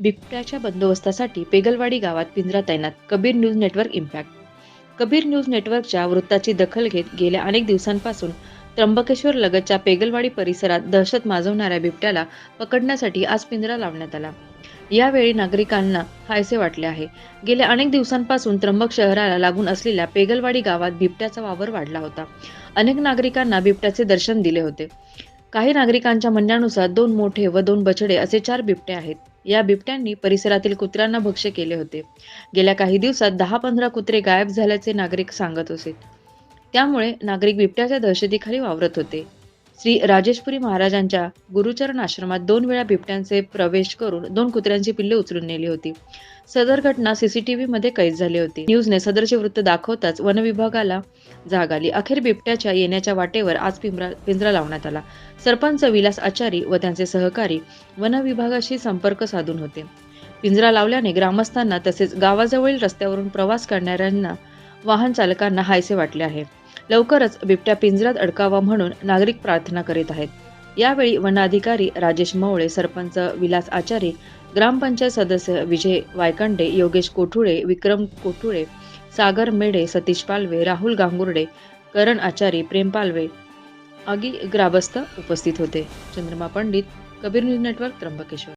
बिबट्याच्या बंदोबस्तासाठी पेगलवाडी गावात पिंजरा तैनात Kabir news network impact. Kabir news नेटवर्कच्या वृत्ताची दखल घेत गेल्या अनेक दिवसांपासून त्र्यंबकेश्वर लगतच्या पेगलवाडी परिसरात दहशत माजवणाऱ्या बिबट्याला पकडण्यासाठी आज पिंजरा लावण्यात आला. यावेळी नागरिकांना हायसे वाटले आहे. गेल्या अनेक दिवसांपासून त्र्यंबक शहराला लागून असलेल्या पेगलवाडी गावात बिबट्याचा वावर वाढला होता. अनेक नागरिकांना बिबट्याचे दर्शन दिले होते. काही नागरिकांच्या म्हणण्यानुसार दोन मोठे व दोन बछडे असे चार बिबटे आहेत. या बिबट्यांनी परिसरातील कुत्र्यांना भक्ष्य केले होते. गेल्या काही दिवसात दहा पंधरा कुत्रे गायब झाल्याचे नागरिक सांगत होते. त्यामुळे नागरिक बिबट्याच्या दहशतीखाली वावरत होते. श्री राजेशपुरी महाराजांच्या गुरुचरण आश्रमात दोन वेळा बिबट्यांचे प्रवेश करून दोन कुत्र्यांची पिल्ले उचलून नेली होती. सदर घटना सीसीटीव्ही मध्ये कैद झाली होती. न्यूजने सदरचे वृत्त दाखवताच वन विभागाला जाग आली. अखेर बिबट्याच्या येण्याच्या वाटेवर आज पिंजरा पिंजरा लावण्यात आला. सरपंच विलास आचारी व त्यांचे सहकारी वनविभागाशी संपर्क साधून होते. पिंजरा लावल्याने ग्रामस्थांना तसेच गावाजवळील रस्त्यावरून प्रवास करणाऱ्यांना वाहन चालकांना हायसे वाटले आहे. लवकरच बिबट्या पिंजऱ्यात अडकावा म्हणून नागरिक प्रार्थना करीत आहेत. यावेळी वनाधिकारी राजेश मवळे सरपंच विलास आचारी ग्रामपंचायत सदस्य विजय वायकंडे योगेश कोठुळे विक्रम कोठुळे सागर मेढे सतीश पालवे राहुल गांगुर्डे करण आचारी प्रेम पालवे आगी ग्रामस्थ उपस्थित होते. Chandrama Pandit Kabir news network Trimbakeshwar.